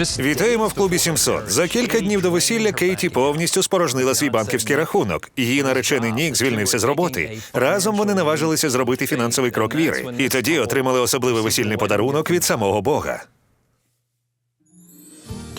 Вітаємо в клубі 700. За кілька днів до весілля Кейті повністю спорожнила свій банківський рахунок. Її наречений Нік звільнився з роботи. Разом вони наважилися зробити фінансовий крок віри, і тоді отримали особливий весільний подарунок від самого Бога.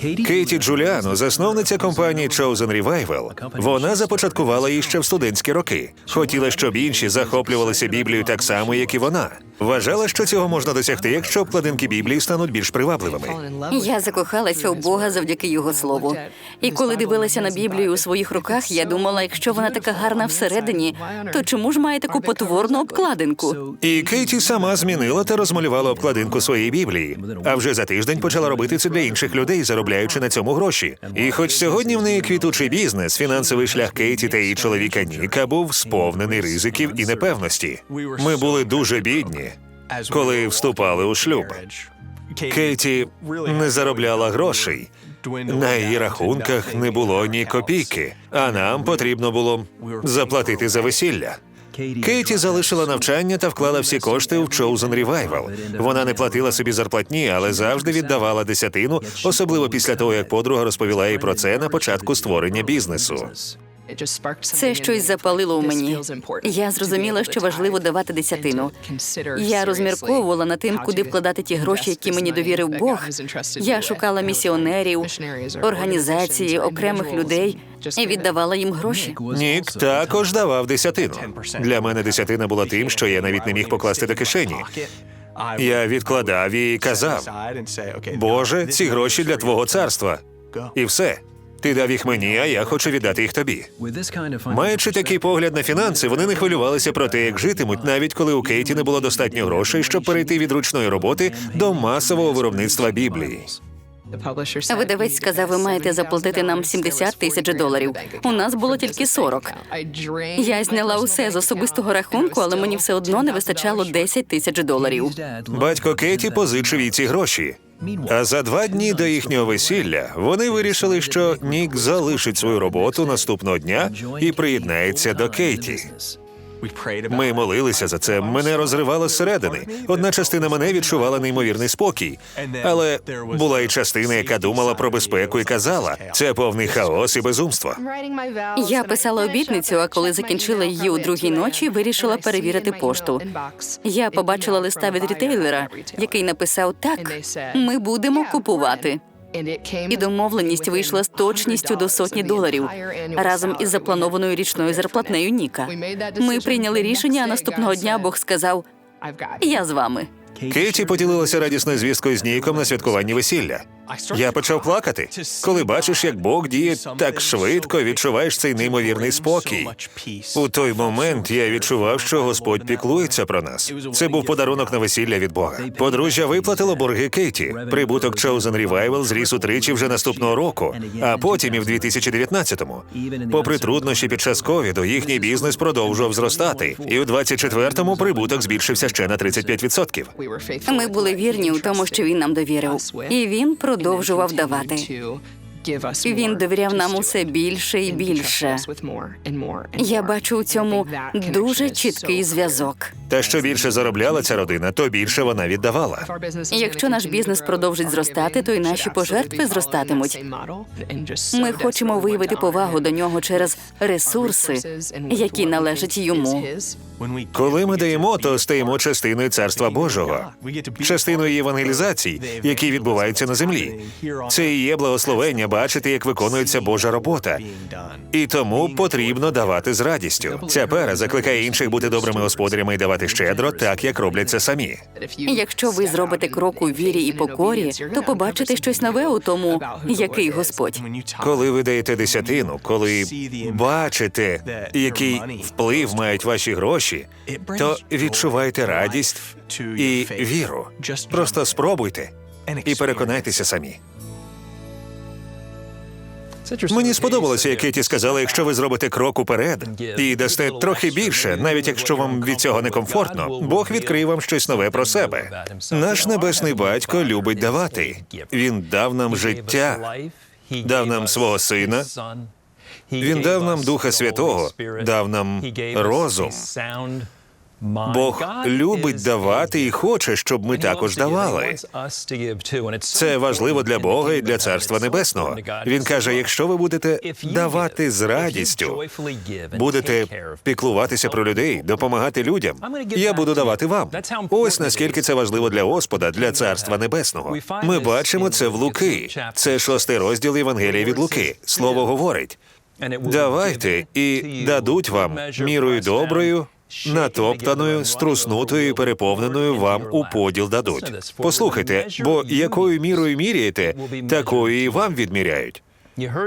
Кейті Джуліано, засновниця компанії Chosen Revival. Вона започаткувала її ще в студентські роки. Хотіла, щоб інші захоплювалися Біблією так само, як і вона. Вважала, що цього можна досягти, якщо обкладинки Біблії стануть більш привабливими. Я закохалася в Бога завдяки його слову. І коли дивилася на Біблію у своїх руках, я думала, якщо вона така гарна всередині, то чому ж має таку потворну обкладинку? І Кейті сама змінила та розмалювала обкладинку своєї Біблії. А вже за тиждень почала робити це для інших людей, заробляючи на цьому гроші. І хоч сьогодні в неї квітучий бізнес, фінансовий шлях Кейті та її чоловіка Ніка був сповнений ризиків і непевності. Ми були дуже бідні. Коли вступали у шлюб. Кейті не заробляла грошей. На її рахунках не було ні копійки, а нам потрібно було заплатити за весілля. Кейті залишила навчання та вклала всі кошти в Chosen Revival. Вона не платила собі зарплатні, але завжди віддавала десятину, особливо після того, як подруга розповіла їй про це на початку створення бізнесу. Це щось запалило у мені. Я зрозуміла, що важливо давати десятину. Я розмірковувала над тим, куди вкладати ті гроші, які мені довірив Бог. Я шукала місіонерів, організації, окремих людей і віддавала їм гроші. Нік також давав десятину. Для мене десятина була тим, що я навіть не міг покласти до кишені. Я відкладав і казав: Боже, ці гроші для твого царства. І все. Ти дав їх мені, а я хочу віддати їх тобі. Маючи такий погляд на фінанси, вони не хвилювалися про те, як житимуть, навіть коли у Кейті не було достатньо грошей, щоб перейти від ручної роботи до масового виробництва Біблії. Видавець сказав, ви маєте заплатити нам 70 тисяч доларів. У нас було тільки 40. Я зняла усе з особистого рахунку, але мені все одно не вистачало 10 тисяч доларів. Батько Кейті позичив їй ці гроші. А за два дні до їхнього весілля вони вирішили, що Нік залишить свою роботу наступного дня і приєднається до Кейті. Ми молилися за це. Мене розривало зсередини. Одна частина мене відчувала неймовірний спокій, але була і частина, яка думала про безпеку і казала, це повний хаос і безумство. Я писала обітницю, а коли закінчила її у другій ночі, вирішила перевірити пошту. Я побачила листа від рітейлера, який написав так: ми будемо купувати. І домовленість вийшла з точністю до сотні доларів разом із запланованою річною зарплатнею Ніка. Ми прийняли рішення, а наступного дня Бог сказав: Я з вами. Кейті поділилася радісною звісткою з Ніком на святкуванні весілля. Я почав плакати. Коли бачиш, як Бог діє так швидко, відчуваєш цей неймовірний спокій. У той момент я відчував, що Господь піклується про нас. Це був подарунок на весілля від Бога. Подружжя виплатило борги Кейті. Прибуток Chosen Revival зріс утричі вже наступного року, а потім і в 2019-му. Попри труднощі під час ковіду, їхній бізнес продовжував зростати, і у 24-му прибуток збільшився ще на 35%. Ми були вірні у тому, що він нам довірив, і він продовжував давати. Він довіряв нам усе більше і більше. Я бачу у цьому дуже чіткий зв'язок. Та що більше заробляла ця родина, то більше вона віддавала. Якщо наш бізнес продовжить зростати, то й наші пожертви зростатимуть. Ми хочемо виявити повагу до нього через ресурси, які належать йому. Коли ми даємо, то стаємо частиною царства Божого, частиною євангелізацій, які відбуваються на землі. Це і є благословення бачити, як виконується Божа робота. І тому потрібно давати з радістю. Ця пера закликає інших бути добрими господарями і давати щедро, так як роблять це самі. Якщо ви зробите крок у вірі і покорі, то побачите щось нове у тому, який Господь. Коли ви даєте десятину, коли бачите, який вплив мають ваші гроші, то відчувайте радість і віру. Просто спробуйте і переконайтеся самі. Мені сподобалося, як Кеті сказала, якщо ви зробите крок уперед і дасте трохи більше, навіть якщо вам від цього некомфортно, Бог відкриє вам щось нове про себе. Наш небесний батько любить давати. Він дав нам життя, дав нам свого сина. Він дав нам Духа Святого, дав нам розум. Бог любить давати і хоче, щоб ми також давали. Це важливо для Бога і для Царства Небесного. Він каже: якщо ви будете давати з радістю, будете піклуватися про людей, допомагати людям, я буду давати вам. Ось наскільки це важливо для Господа, для Царства Небесного. Ми бачимо це в Луки. Це шостий розділ Євангелія від Луки. Слово говорить: давайте і дадуть вам мірою доброю. Натоптаною, струснутою і переповненою вам у поділ дадуть. Послухайте, бо якою мірою міряєте, такою і вам відміряють.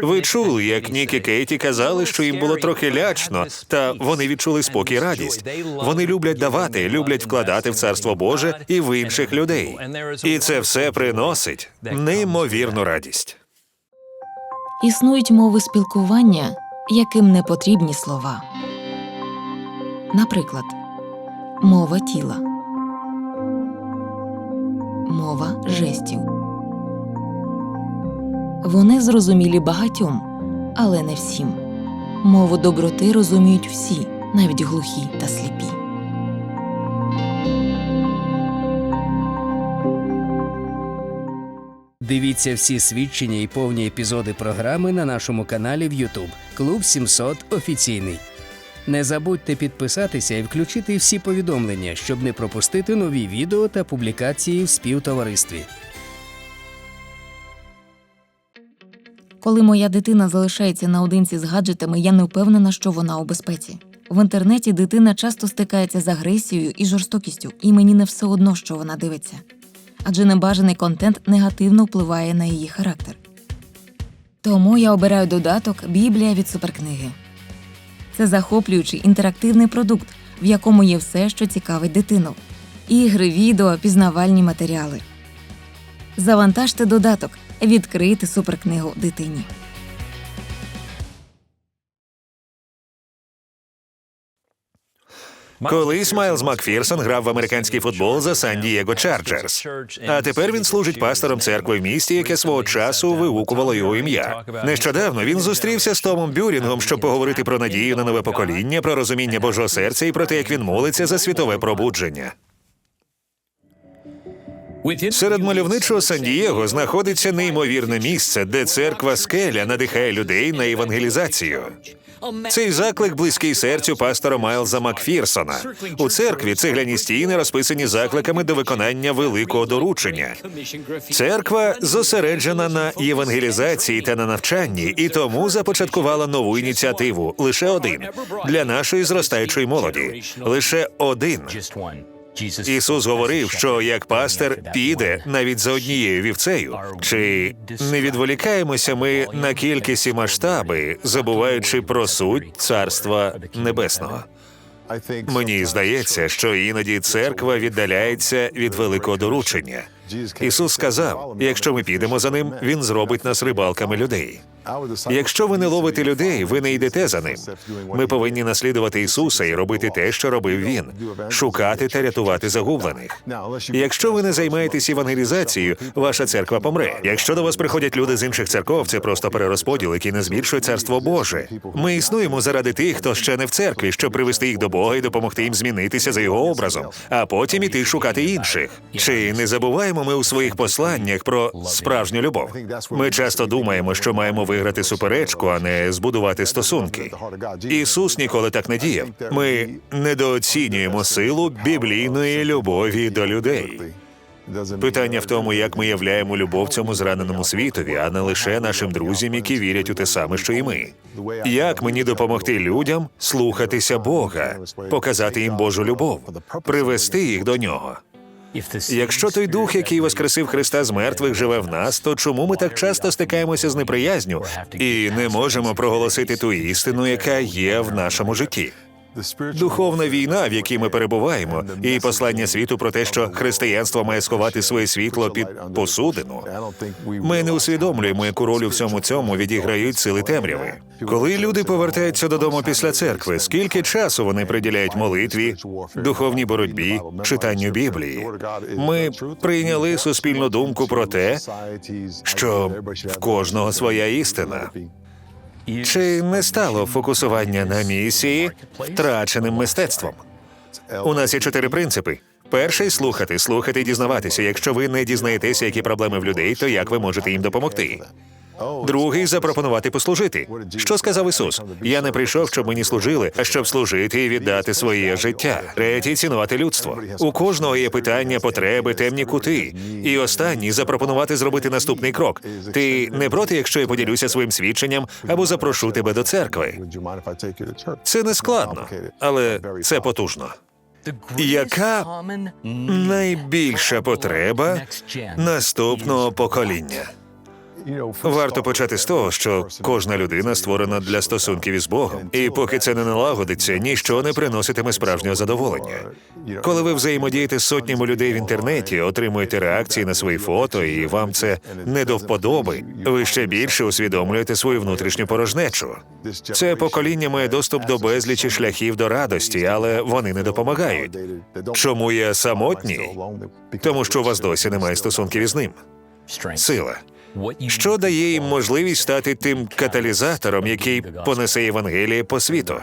Ви чули, як Нік і Кейті казали, що їм було трохи лячно, та вони відчули спокій радість. Вони люблять давати, люблять вкладати в царство Боже і в інших людей. І це все приносить неймовірну радість. Існують мови спілкування, яким не потрібні слова. Наприклад, мова тіла, мова жестів. Вони зрозумілі багатьом, але не всім. Мову доброти розуміють всі, навіть глухі та сліпі. Дивіться всі свідчення і повні епізоди програми на нашому каналі в YouTube Клуб 700 офіційний. Не забудьте підписатися і включити всі повідомлення, щоб не пропустити нові відео та публікації в співтоваристві. Коли моя дитина залишається наодинці з гаджетами, я не впевнена, що вона у безпеці. В інтернеті дитина часто стикається з агресією і жорстокістю, і мені не все одно, що вона дивиться. Адже небажаний контент негативно впливає на її характер. Тому я обираю додаток Біблія від суперкниги. Це захоплюючий інтерактивний продукт, в якому є все, що цікавить дитину: ігри, відео, пізнавальні матеріали. Завантажте додаток, відкрийте суперкнигу дитині. Колись Майлз Макфірсон грав в американський футбол за Сан-Дієго Чарджерс. А тепер він служить пастором церкви в місті, яке свого часу вигукувало його ім'я. Нещодавно він зустрівся з Томом Бюрінгом, щоб поговорити про надію на нове покоління, про розуміння Божого серця і про те, як він молиться за світове пробудження. Серед мальовничого Сан-Дієго знаходиться неймовірне місце, де церква скеля надихає людей на евангелізацію. Цей заклик близький серцю пастора Майлза Макфірсона. У церкві цегляні стіни розписані закликами до виконання великого доручення. Церква зосереджена на євангелізації та на навчанні, і тому започаткувала нову ініціативу лише один для нашої зростаючої молоді. Лише один. Ісус говорив, що як пастир піде навіть за однією вівцею. Чи не відволікаємося ми на кількість і масштаби, забуваючи про суть царства небесного? Мені здається, що іноді церква віддаляється від великого доручення. Ісус сказав: якщо ми підемо за ним, він зробить нас рибалками людей. Якщо ви не ловите людей, ви не йдете за ним. Ми повинні наслідувати Ісуса і робити те, що робив Він шукати та рятувати загублених. Якщо ви не займаєтесь евангелізацією, ваша церква помре. Якщо до вас приходять люди з інших церков, це просто перерозподіл, який не збільшує царство Боже. Ми існуємо заради тих, хто ще не в церкві, щоб привести їх до Бога і допомогти їм змінитися за його образом, а потім іти шукати інших. Чи не забуваємо ми у своїх посланнях про справжню любов? Ми часто думаємо, що маємо виграти суперечку, а не збудувати стосунки. Ісус ніколи так не діяв. Ми недооцінюємо силу біблійної любові до людей. Питання в тому, як ми являємо любов цьому зраненому світові, а не лише нашим друзям, які вірять у те саме, що і ми. Як мені допомогти людям слухатися Бога, показати їм Божу любов, привести їх до нього? Якщо той дух, який воскресив Христа з мертвих, живе в нас, то чому ми так часто стикаємося з неприязню і не можемо проголосити ту істину, яка є в нашому житті? Духовна війна, в якій ми перебуваємо, і послання світу про те, що християнство має сховати своє світло під посудину. Ми не усвідомлюємо, яку роль у всьому цьому відіграють сили темряви. Коли люди повертаються додому після церкви, скільки часу вони приділяють молитві, духовній боротьбі, читанню Біблії? Ми прийняли суспільну думку про те, що в кожного своя істина. Чи не стало фокусування на місії втраченим мистецтвом? У нас є чотири принципи. Перший слухати, слухати і дізнаватися. Якщо ви не дізнаєтеся, які проблеми в людей, то як ви можете їм допомогти? Другий запропонувати послужити. Що сказав Ісус? Я не прийшов, щоб мені служили, а щоб служити і віддати своє життя. Третій цінувати людство. У кожного є питання, потреби, темні кути. І останній запропонувати зробити наступний крок. Ти не проти, якщо я поділюся своїм свідченням або запрошу тебе до церкви. Це не складно, але це потужно. Яка найбільша потреба наступного покоління? Варто почати з того, що кожна людина створена для стосунків із Богом, і поки це не налагодиться, ніщо не приноситиме справжнього задоволення. Коли ви взаємодієте з сотнями людей в інтернеті, отримуєте реакції на свої фото, і вам це не до вподоби, ви ще більше усвідомлюєте свою внутрішню порожнечу. Це покоління має доступ до безлічі шляхів до радості, але вони не допомагають. Чому я самотній? Тому що у вас досі немає стосунків із ним. Сила. Що дає їм можливість стати тим каталізатором, який понесе Євангеліє по світу?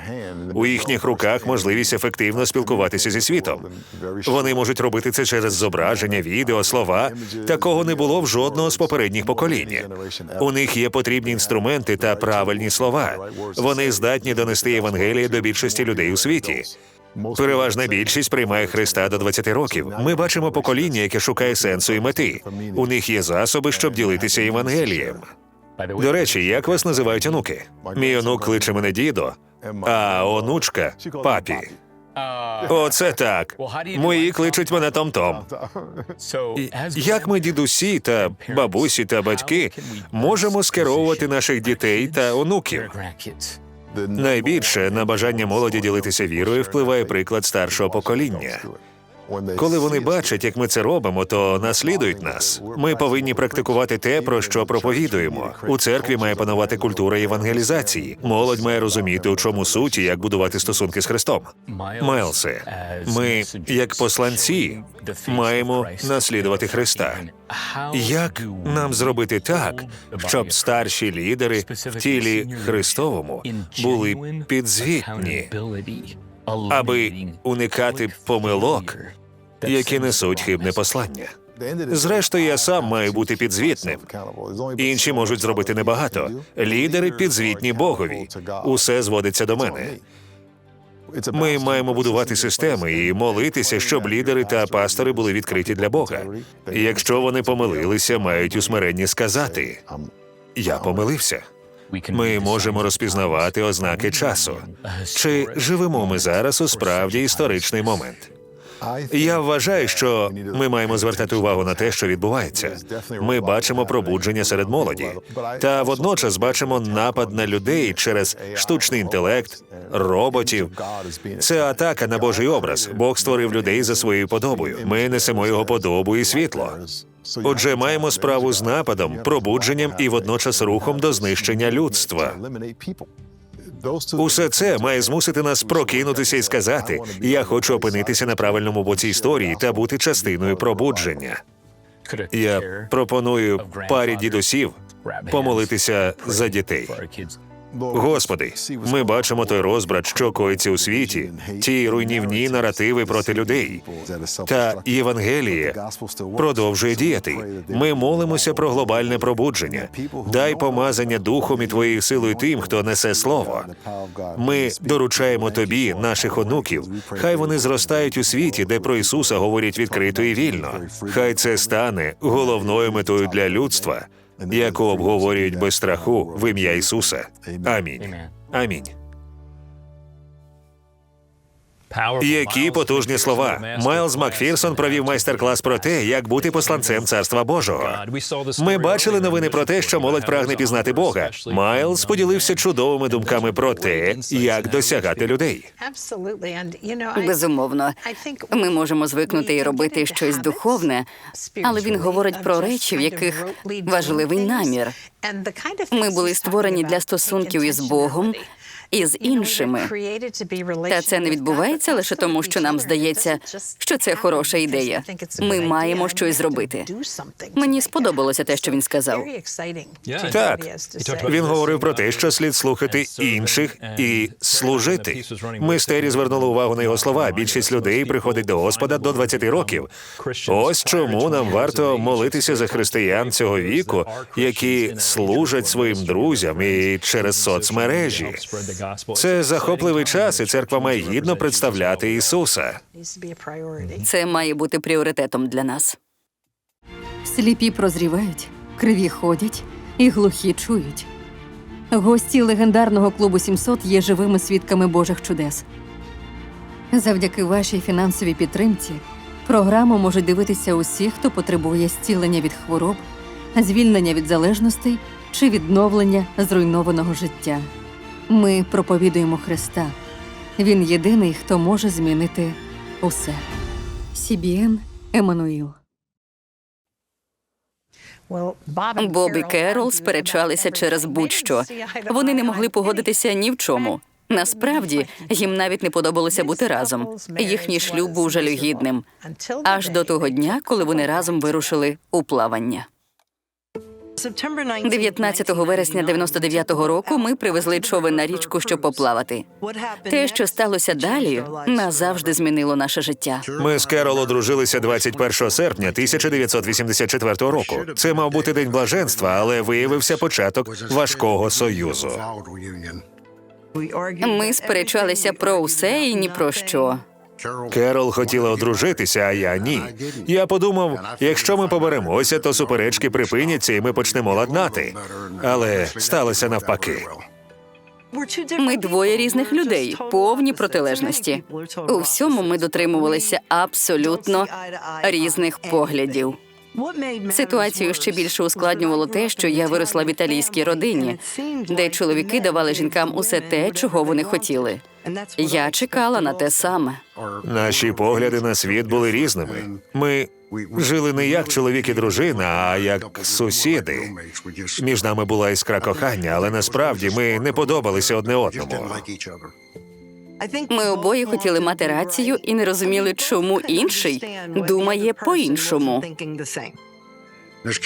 У їхніх руках можливість ефективно спілкуватися зі світом. Вони можуть робити це через зображення, відео, слова. Такого не було в жодного з попередніх поколінь. У них є потрібні інструменти та правильні слова. Вони здатні донести Євангеліє до більшості людей у світі. Переважна більшість приймає Христа до 20 років. Ми бачимо покоління, яке шукає сенсу і мети. У них є засоби, щоб ділитися Євангелієм. До речі, як вас називають онуки? Мій онук кличе мене дідо, а онучка папі. Оце так. Мої кличуть мене Том-Том. Як ми, дідусі та бабусі та батьки, можемо скеровувати наших дітей та онуків? Найбільше на бажання молоді ділитися вірою впливає приклад старшого покоління. Коли вони бачать, як ми це робимо, то наслідують нас. Ми повинні практикувати те, про що проповідуємо. У церкві має панувати культура євангелізації. Молодь має розуміти, у чому суть і як будувати стосунки з Христом. Майлсе, ми, як посланці, маємо наслідувати Христа. Як нам зробити так, щоб старші лідери в тілі Христовому були підзвітні, аби уникати помилок, які несуть хибне послання? Зрештою, я сам маю бути підзвітним. Інші можуть зробити небагато. Лідери підзвітні Богові. Усе зводиться до мене. Ми маємо будувати системи і молитися, щоб лідери та пастори були відкриті для Бога. Якщо вони помилилися, мають у смиренні сказати: Я помилився. Ми можемо розпізнавати ознаки часу. Чи живемо ми зараз у справді історичний момент? Я вважаю, що ми маємо звертати увагу на те, що відбувається. Ми бачимо пробудження серед молоді, та водночас бачимо напад на людей через штучний інтелект, роботів. Це атака на Божий образ. Бог створив людей за своєю подобою. Ми несемо його подобу і світло. Отже, маємо справу з нападом, пробудженням і водночас рухом до знищення людства. Усе це має змусити нас прокинутися і сказати: я хочу опинитися на правильному боці історії та бути частиною пробудження. Я пропоную парі дідусів помолитися за дітей. Господи, ми бачимо той розбрат, що коїться у світі, ті руйнівні наративи проти людей. Та Євангеліє продовжує діяти. Ми молимося про глобальне пробудження. Дай помазання духом і твоєю силою тим, хто несе слово. Ми доручаємо тобі, наших онуків. Хай вони зростають у світі, де про Ісуса говорять відкрито і вільно. Хай це стане головною метою для людства, яку обговорюють без страху в ім'я Ісуса. Амінь. Амінь. Які потужні слова. Майлз Макфірсон провів майстер-клас про те, як бути посланцем царства Божого. Ми бачили новини про те, що молодь прагне пізнати Бога. Майлз поділився чудовими думками про те, як досягати людей. Безумовно, ми можемо звикнути і робити щось духовне, але він говорить про речі, в яких важливий намір. Ми були створені для стосунків із Богом із іншими. Та це не відбувається лише тому, що нам здається, що це хороша ідея. Ми маємо щось зробити. Мені сподобалося те, що він сказав. Так, він говорив про те, що слід слухати інших і служити. Ми з Террі звернули увагу на його слова. Більшість людей приходить до Господа до 20 років. Ось чому нам варто молитися за християн цього віку, які служать своїм друзям і через соцмережі. Це захопливий час, і церква має гідно представляти Ісуса. Це має бути пріоритетом для нас. Сліпі прозрівають, криві ходять і глухі чують. Гості легендарного клубу 700 є живими свідками Божих чудес. Завдяки вашій фінансовій підтримці програму можуть дивитися усі, хто потребує зцілення від хвороб, звільнення від залежностей чи відновлення зруйнованого життя. Ми проповідуємо Христа. Він єдиний, хто може змінити усе. Сібіен Еммануїл. Боб і Керол сперечалися через будь-що. Вони не могли погодитися ні в чому. Насправді їм навіть не подобалося бути разом. Їхній шлюб був жалюгідним. Аж до того дня, коли вони разом вирушили у плавання. 19 вересня 99-го року ми привезли човен на річку, щоб поплавати. Те, що сталося далі, назавжди змінило наше життя. Ми з Керол одружилися 21 серпня 1984 року. Це мав бути день блаженства, але виявився початок важкого союзу. Ми сперечалися про усе і ні про що. Керол хотіла одружитися, а я ні. Я подумав, якщо ми поберемося, то суперечки припиняться і ми почнемо ладнати. Але сталося навпаки. Ми двоє різних людей, повні протилежності. У всьому ми дотримувалися абсолютно різних поглядів. Ситуацію ще більше ускладнювало те, що я виросла в італійській родині, де чоловіки давали жінкам усе те, чого вони хотіли. Я чекала на те саме. Наші погляди на світ були різними. Ми жили не як чоловік і дружина, а як сусіди. Між нами була іскра кохання, але насправді ми не подобалися одне одному. Ми обоє хотіли мати рацію і не розуміли, чому інший думає по-іншому.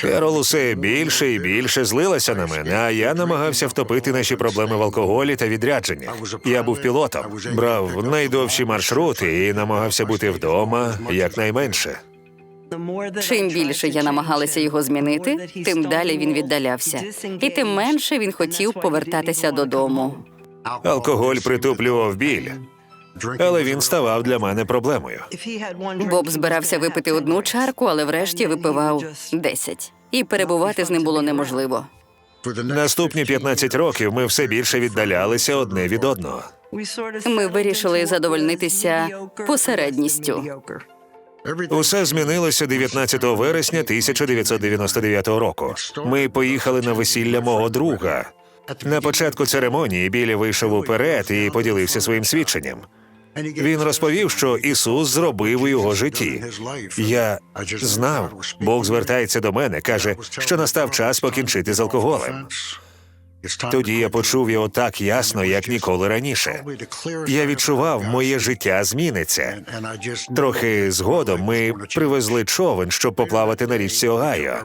Керол усе більше і більше злилася на мене, а я намагався втопити наші проблеми в алкоголі та відрядженні. Я був пілотом, брав найдовші маршрути і намагався бути вдома якнайменше. Чим більше я намагалася його змінити, тим далі він віддалявся, і тим менше він хотів повертатися додому. Алкоголь притуплював біль, але він ставав для мене проблемою. Боб збирався випити одну чарку, але врешті випивав десять. І перебувати з ним було неможливо. Наступні 15 років ми все більше віддалялися одне від одного. Ми вирішили задовольнитися посередністю. Усе змінилося 19 вересня 1999 року. Ми поїхали на весілля мого друга. На початку церемонії Білі вийшов уперед і поділився своїм свідченням. Він розповів, що Ісус зробив у його житті. Я знав, Бог звертається до мене, каже, що настав час покінчити з алкоголем. Тоді я почув його так ясно, як ніколи раніше. Я відчував, моє життя зміниться. Трохи згодом ми привезли човен, щоб поплавати на річці Огайо.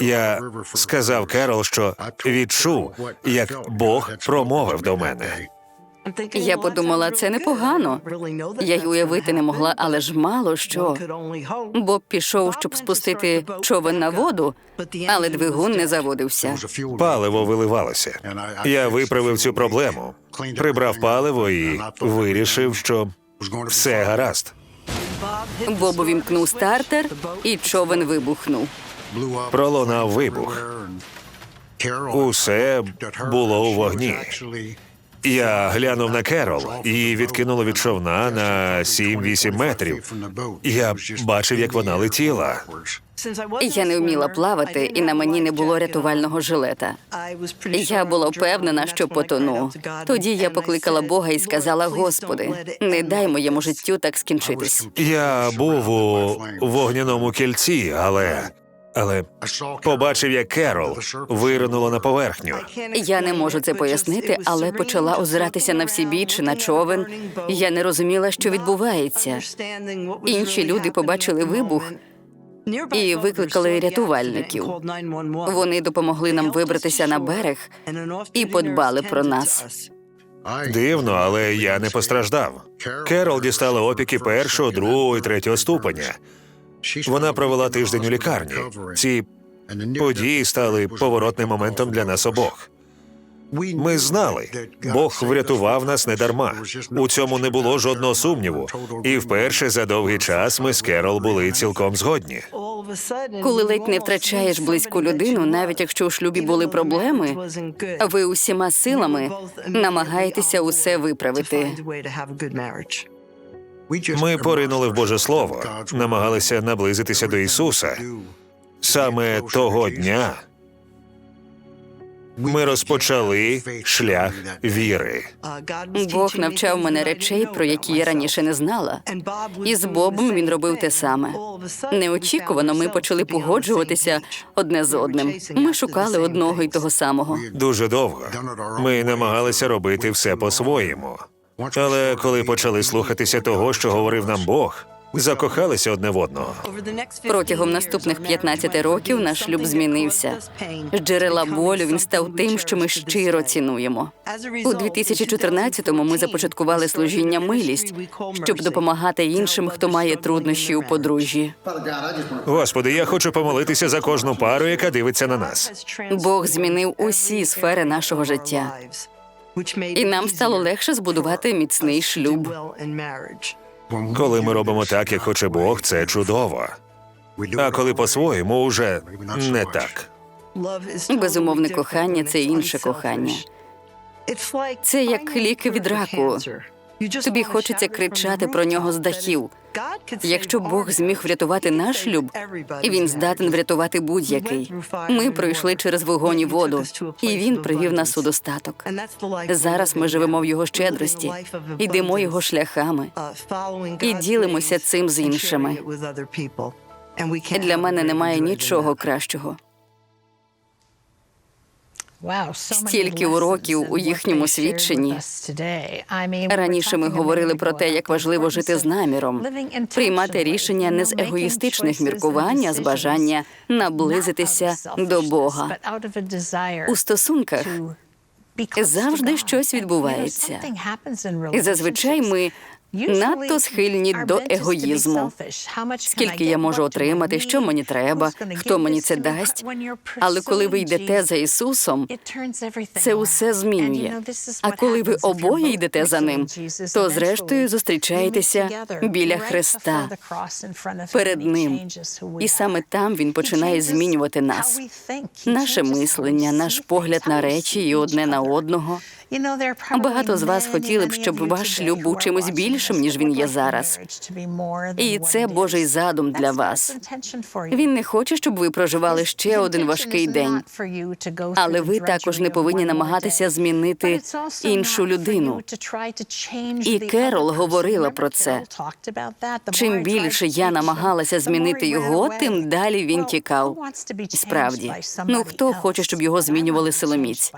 Я сказав Керол, що відчув, як Бог промовив до мене. Я подумала, це непогано. Я й уявити не могла, але ж мало що. Боб пішов, щоб спустити човен на воду, але двигун не заводився. Паливо виливалося. Я виправив цю проблему, прибрав паливо і вирішив, що все гаразд. Боб увімкнув стартер, і човен вибухнув. Пролунав вибух. Усе було у вогні. Я глянув на Керол і відкинуло від човна на 7-8 метрів. Я бачив, як вона летіла. Я не вміла плавати, і на мені не було рятувального жилета. Я була впевнена, що потону. Тоді я покликала Бога і сказала: Господи, не дай моєму життю так скінчитись. Я був у вогняному кільці, але Але побачив, як Керол виринула на поверхню. Я не можу це пояснити, але почала озиратися на всі біч, на човен. Я не розуміла, що відбувається. Інші люди побачили вибух і викликали рятувальників. Вони допомогли нам вибратися на берег і подбали про нас. Дивно, але я не постраждав. Керол дістала опіки першого, другого і третього ступеня. Вона провела тиждень у лікарні. Ці події стали поворотним моментом для нас обох. Ми знали, Бог врятував нас недарма. У цьому не було жодного сумніву. І вперше за довгий час ми з Керол були цілком згодні. Коли ледь не втрачаєш близьку людину, навіть якщо у шлюбі були проблеми, ви усіма силами намагаєтеся усе виправити. Ми поринули в Боже Слово, намагалися наблизитися до Ісуса. Саме того дня ми розпочали шлях віри. Бог навчав мене речей, про які я раніше не знала. І з Бобом він робив те саме. Неочікувано ми почали погоджуватися одне з одним. Ми шукали одного і того самого. Дуже довго. Ми намагалися робити все по-своєму. Але коли почали слухатися того, що говорив нам Бог, закохалися одне в одного. Протягом наступних 15 років наш шлюб змінився. З джерела болю він став тим, що ми щиро цінуємо. У 2014-му ми започаткували служіння милість, щоб допомагати іншим, хто має труднощі у подружжі. Господи, я хочу помолитися за кожну пару, яка дивиться на нас. Бог змінив усі сфери нашого життя, і нам стало легше збудувати міцний шлюб. Коли ми робимо так, як хоче Бог, це чудово. А коли по-своєму, уже не так. Безумовне кохання це інше кохання. Це як ліки від раку. Тобі хочеться кричати про нього з дахів. Якщо Бог зміг врятувати наш шлюб, і він здатен врятувати будь-який. Ми пройшли через вогонь і воду, і він привів нас у достаток. Зараз ми живемо в його щедрості, йдемо його шляхами і ділимося цим з іншими. Для мене немає нічого кращого. Стільки уроків у їхньому свідченні. Раніше ми говорили про те, як важливо жити з наміром, приймати рішення не з егоїстичних міркувань, а з бажання наблизитися до Бога. У стосунках завжди щось відбувається. І зазвичай ми надто схильні до егоїзму. Скільки я можу отримати, що мені треба, хто мені це дасть. Але коли ви йдете за Ісусом, це усе змінює. А коли ви обоє йдете за ним, то зрештою зустрічаєтеся біля Христа перед ним. І саме там він починає змінювати нас. Наше мислення, наш погляд на речі і одне на одного. Багато з вас хотіли б, щоб ваш шлюб був чимось більшим, ніж він є зараз. І це Божий задум для вас. Він не хоче, щоб ви проживали ще один важкий день. Але ви також не повинні намагатися змінити іншу людину. І Керол говорила про це. Чим більше я намагалася змінити його, тим далі він тікав. Справді, ну хто хоче, щоб його змінювали силоміць?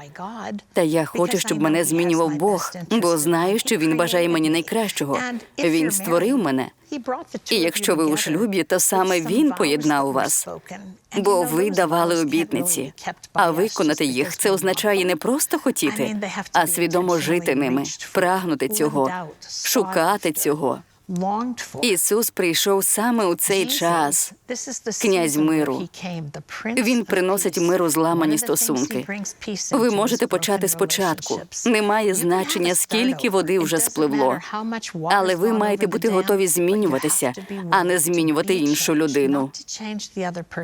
Та я хочу, щоб мене змінював Бог, бо знаю, що він бажає мені найкращого. Він створив мене. І якщо ви у шлюбі, то саме він поєднав вас. Бо ви давали обітниці, а виконати їх це означає не просто хотіти, а свідомо жити ними, прагнути цього, шукати цього. Ісус прийшов саме у цей час. князь миру. Він приносить миру зламані стосунки. Ви можете почати спочатку. Немає значення, скільки води вже спливло. Але ви маєте бути готові змінюватися, а не змінювати іншу людину.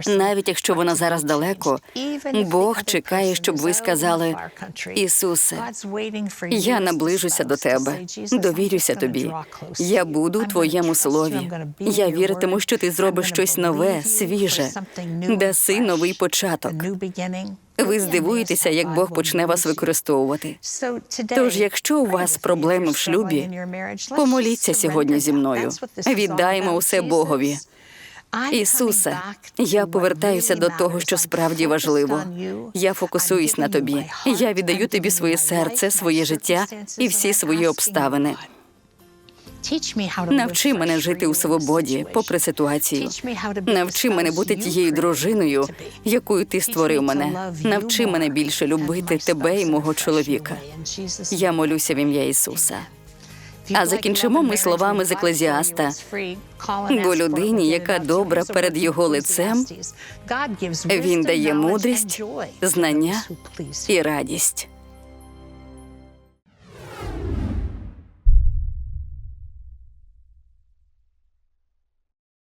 Навіть якщо вона зараз далеко, Бог чекає, щоб ви сказали: Ісусе, я наближуся до тебе, довірюся тобі. Я буду у твоєму слові. Я віритиму, що ти зробиш щось нове, свіже, даси новий початок. Ви здивуєтеся, як Бог почне вас використовувати. Тож, якщо у вас проблеми в шлюбі, помоліться сьогодні зі мною. Віддаймо усе Богові. Ісусе, я повертаюся до того, що справді важливо. Я фокусуюсь на тобі. Я віддаю тобі своє серце, своє життя і всі свої обставини. Навчи мене жити у свободі, попри ситуацію. Навчи мене бути тією дружиною, якою ти створив мене. Навчи мене більше любити тебе і мого чоловіка. Я молюся в ім'я Ісуса. А закінчимо ми словами з Еклезіаста. Бо людині, яка добра перед його лицем, він дає мудрість, знання і радість.